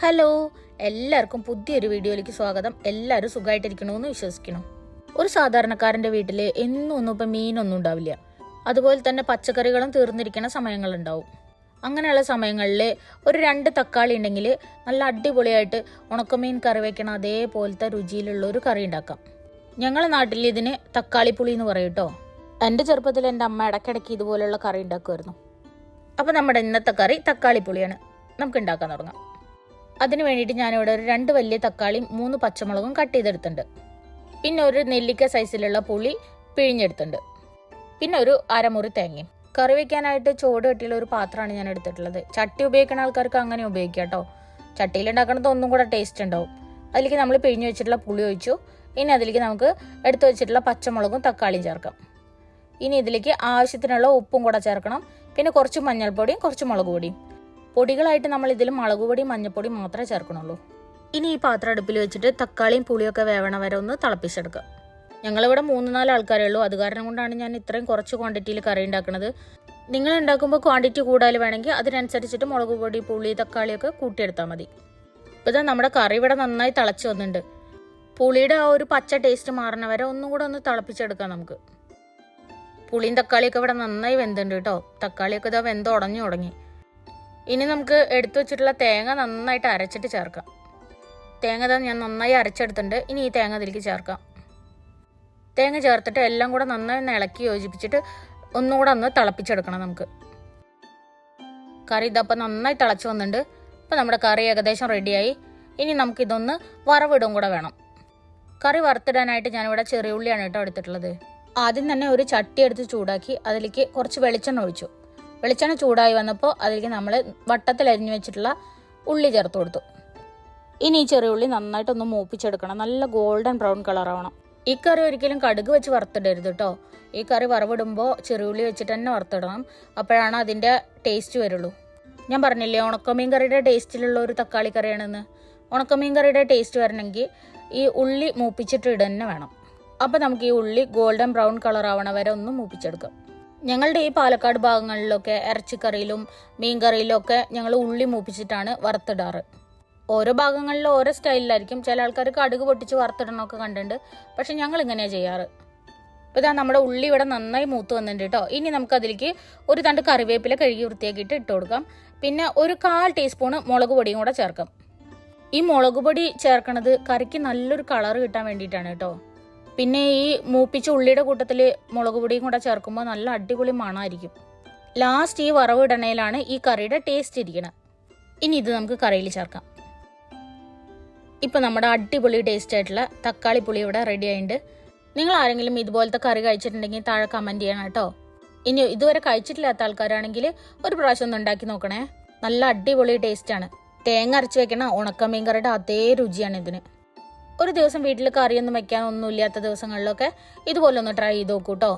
Hello എല്ലാവർക്കും പുതിയൊരു വീഡിയോയിലേക്ക് സ്വാഗതം. എല്ലാവരും സുഖമായിട്ടിരിക്കണമെന്ന് വിശ്വസിക്കണം. ഒരു സാധാരണക്കാരന്റെ വീട്ടിൽ എന്നും ഒന്നും ഇപ്പം മീനൊന്നും ഉണ്ടാവില്ല. അതുപോലെ തന്നെ പച്ചക്കറികളും തീർന്നിരിക്കുന്ന സമയങ്ങളുണ്ടാവും. അങ്ങനെയുള്ള സമയങ്ങളിൽ ഒരു രണ്ട് തക്കാളി ഉണ്ടെങ്കിൽ നല്ല അടിപൊളിയായിട്ട് ഉണക്കമീൻ കറി വെക്കണ അതേപോലത്തെ രുചിയിലുള്ള ഒരു കറി ഉണ്ടാക്കാം. ഞങ്ങളെ നാട്ടിൽ ഇതിന് തക്കാളി പുളി എന്ന് പറയും കേട്ടോ. എന്റെ ചെറുപ്പത്തിൽ എന്റെ അമ്മ ഇടയ്ക്കിടയ്ക്ക് ഇതുപോലുള്ള കറി ഉണ്ടാക്കുമായിരുന്നു. അപ്പോൾ നമ്മുടെ ഇന്നത്തെ കറി തക്കാളി പുളിയാണ്. നമുക്ക് ഉണ്ടാക്കാൻ തുടങ്ങാം. അതിന് വേണ്ടിയിട്ട് ഞാനിവിടെ ഒരു രണ്ട് വലിയ തക്കാളിയും മൂന്ന് പച്ചമുളകും കട്ട് ചെയ്തെടുത്തിട്ടുണ്ട്. പിന്നെ ഒരു നെല്ലിക്ക സൈസിലുള്ള പുളി പിഴിഞ്ഞെടുത്തിട്ടുണ്ട്. പിന്നെ ഒരു അരമുറി തേങ്ങയും. കറി വെക്കാനായിട്ട് ചോട് കെട്ടിയുള്ള ഒരു പാത്രമാണ് ഞാൻ എടുത്തിട്ടുള്ളത്. ചട്ടി ഉപയോഗിക്കുന്ന ആൾക്കാർക്ക് അങ്ങനെ ഉപയോഗിക്കാം കേട്ടോ. ചട്ടിയിൽ ഉണ്ടാക്കണത് ഒന്നും കൂടെ ടേസ്റ്റ് ഉണ്ടാവും. അതിലേക്ക് നമ്മൾ പിഴിഞ്ഞ് വെച്ചിട്ടുള്ള പുളി ഒഴിച്ചു. ഇനി അതിലേക്ക് നമുക്ക് എടുത്തു വെച്ചിട്ടുള്ള പച്ചമുളകും തക്കാളിയും ചേർക്കാം. ഇനി ഇതിലേക്ക് ആവശ്യത്തിനുള്ള ഉപ്പും കൂടെ ചേർക്കണം. പിന്നെ കുറച്ച് മഞ്ഞൾപ്പൊടിയും കുറച്ച് മുളക് പൊടിയും. പൊടികളായിട്ട് നമ്മൾ ഇതിൽ മുളക് മഞ്ഞൾപ്പൊടി മാത്രമേ ചേർക്കണുള്ളൂ. ഇനി ഈ പാത്രം അടുപ്പിൽ വെച്ചിട്ട് തക്കാളിയും പുളിയൊക്കെ വേവണ വരെ ഒന്ന് തിളപ്പിച്ചെടുക്കുക. ഞങ്ങളിവിടെ മൂന്ന് നാല് ആൾക്കാരേ ഉള്ളൂ. അത് കാരണം കൊണ്ടാണ് ഞാൻ ഇത്രയും കുറച്ച് ക്വാണ്ടിറ്റിയിൽ കറി ഉണ്ടാക്കുന്നത് നിങ്ങൾ ഉണ്ടാക്കുമ്പോൾ ക്വാണ്ടിറ്റി കൂടുതൽ വേണമെങ്കിൽ അതിനനുസരിച്ചിട്ട് മുളക് പൊടി പുളി തക്കാളിയൊക്കെ കൂട്ടിയെടുത്താൽ മതി. ഇപ്പോൾ ഇതാ നമ്മുടെ കറി ഇവിടെ നന്നായി തിളച്ച് വന്നിട്ടുണ്ട്. പുളിയുടെ ആ ഒരു പച്ച ടേസ്റ്റ് മാറണ വരെ ഒന്നും കൂടെ ഒന്ന് തിളപ്പിച്ചെടുക്കാം നമുക്ക്. പുളിയും തക്കാളിയൊക്കെ ഇവിടെ നന്നായി വെന്തുണ്ട് കേട്ടോ. തക്കാളിയൊക്കെ ഇതാ വെന്ത് ഉടഞ്ഞു തുടങ്ങി. ഇനി നമുക്ക് എടുത്തു വെച്ചിട്ടുള്ള തേങ്ങ നന്നായിട്ട് അരച്ചിട്ട് ചേർക്കാം. തേങ്ങ ഞാൻ നന്നായി അരച്ചെടുത്തിട്ടുണ്ട്. ഇനി ഈ തേങ്ങ ഇതിലേക്ക് ചേർക്കാം. തേങ്ങ ചേർത്തിട്ട് എല്ലാം കൂടെ നന്നായി ഒന്ന് ഇളക്കി യോജിപ്പിച്ചിട്ട് ഒന്നുകൂടെ ഒന്ന് തിളപ്പിച്ചെടുക്കണം നമുക്ക്. കറി ഇതപ്പം നന്നായി തിളച്ച് വന്നിട്ടുണ്ട്. ഇപ്പം നമ്മുടെ കറി ഏകദേശം റെഡിയായി. ഇനി നമുക്കിതൊന്ന് വറവിടും കൂടെ വേണം. കറി വറുത്തിടാനായിട്ട് ഞാനിവിടെ ചെറിയ ഉള്ളിയാണ് കേട്ടോ എടുത്തിട്ടുള്ളത്. ആദ്യം തന്നെ ഒരു ചട്ടി എടുത്ത് ചൂടാക്കി അതിലേക്ക് കുറച്ച് വെളിച്ചെണ്ണ ഒഴിച്ചു. വെളിച്ചെണ്ണ ചൂടായി വന്നപ്പോൾ അതിലേക്ക് നമ്മൾ വട്ടത്തിൽ അരിഞ്ഞു വെച്ചിട്ടുള്ള ഉള്ളി ചേർത്ത് കൊടുത്തു. ഇനി ഈ ചെറിയ ഉള്ളി നന്നായിട്ടൊന്ന് മൂപ്പിച്ചെടുക്കണം. നല്ല ഗോൾഡൻ ബ്രൗൺ കളർ ആവണം. ഈ കറി ഒരിക്കലും കടുക് വെച്ച് വറുത്തിടരുത് കേട്ടോ ഈ കറി വറവിടുമ്പോൾ ചെറിയുള്ളി വെച്ചിട്ട് തന്നെ വറുത്തിടണം. അപ്പോഴാണ് അതിന്റെ ടേസ്റ്റ് വരുള്ളൂ. ഞാൻ പറഞ്ഞില്ലേ ഉണക്കമീൻ കറിയുടെ ടേസ്റ്റിലുള്ള ഒരു തക്കാളി കറിയാണെന്ന്. ഉണക്കമീൻ കറിയുടെ ടേസ്റ്റ് വരണമെങ്കിൽ ഈ ഉള്ളി മൂപ്പിച്ചിട്ട് ഇടന്നെ വേണം. അപ്പോൾ നമുക്ക് ഈ ഉള്ളി ഗോൾഡൻ ബ്രൗൺ കളർ ആവണ വരെ ഒന്ന് മൂപ്പിച്ചെടുക്കാം. ഞങ്ങളുടെ ഈ പാലക്കാട് ഭാഗങ്ങളിലൊക്കെ ഇറച്ചിക്കറിയിലും മീൻ കറിയിലൊക്കെ ഒക്കെ ഞങ്ങൾ ഉള്ളി മൂപ്പിച്ചിട്ടാണ് വറുത്തിടാറ്. ഓരോ ഭാഗങ്ങളിലും ഓരോ സ്റ്റൈലിലായിരിക്കും. ചില ആൾക്കാർ കടുക് പൊട്ടിച്ച് വറുത്തിടണമൊക്കെ കണ്ടിട്ടുണ്ട്. പക്ഷെ ഞങ്ങൾ ഇങ്ങനെയാണ് ചെയ്യാറ്. അപ്പോൾ ഇതാ നമ്മുടെ ഉള്ളി ഇവിടെ നന്നായി മൂത്ത് വന്നിട്ടുണ്ട് കേട്ടോ. ഇനി നമുക്കതിലേക്ക് ഒരു തണ്ട് കറിവേപ്പില കഴുകി വൃത്തിയാക്കിയിട്ട് ഇട്ട് കൊടുക്കാം. പിന്നെ ഒരു കാൽ ടീസ്പൂണ് മുളക് പൊടിയും കൂടെ ചേർക്കാം. ഈ മുളക് പൊടി ചേർക്കണത് കറിക്ക് നല്ലൊരു കളർ കിട്ടാൻ വേണ്ടിയിട്ടാണ് കേട്ടോ. പിന്നെ ഈ മൂപ്പിച്ച ഉള്ളിയുടെ കൂട്ടത്തിൽ മുളക് പൊടിയും കൂടെ ചേർക്കുമ്പോൾ നല്ല അടിപൊളി മണമായിരിക്കും ലാസ്റ്റ് ഈ വറവ് ഇടണയിലാണ് ഈ കറിയുടെ ടേസ്റ്റ് ഇരിക്കുന്നത് ഇനി ഇത് നമുക്ക് കറിയിൽ ചേർക്കാം. ഇപ്പം നമ്മുടെ അടിപൊളി ടേസ്റ്റ് ആയിട്ടുള്ള തക്കാളി പുളി ഇവിടെ റെഡി ആയിട്ടുണ്ട് നിങ്ങൾ ആരെങ്കിലും ഇതുപോലത്തെ കറി കഴിച്ചിട്ടുണ്ടെങ്കിൽ താഴെ കമന്റ് ചെയ്യണം കേട്ടോ. ഇനി ഇതുവരെ കഴിച്ചിട്ടില്ലാത്ത ആൾക്കാരാണെങ്കിൽ ഒരു പ്രാവശ്യം ഒന്ന് ഉണ്ടാക്കി നോക്കണേ. നല്ല അടിപൊളി ടേസ്റ്റാണ് തേങ്ങ അരച്ച് വെക്കണ ഉണക്കമീൻ കറിയുടെ അതേ രുചിയാണ് ഇതിന്. ഒരു ദിവസം വീട്ടിൽ കറിയൊന്നും വെക്കാൻ ഒന്നുമില്ലാത്ത ദിവസങ്ങളിലൊക്കെ ഇതുപോലെ ഒന്ന് ട്രൈ ചെയ്ത് നോക്കൂ കേട്ടോ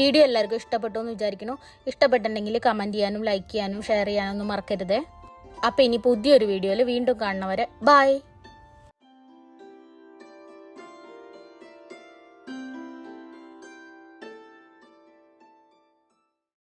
വീഡിയോ എല്ലാവർക്കും ഇഷ്ടപ്പെട്ടു എന്ന് വിചാരിക്കുന്നു. ഇഷ്ടപ്പെട്ടിട്ടുണ്ടെങ്കിൽ കമന്റ് ചെയ്യാനും ലൈക്ക് ചെയ്യാനും ഷെയർ ചെയ്യാനും മറക്കരുത്. അപ്പോൾ അപ്പം ഇനി പുതിയൊരു വീഡിയോയിൽ വീണ്ടും കാണുന്നവരെ ബൈ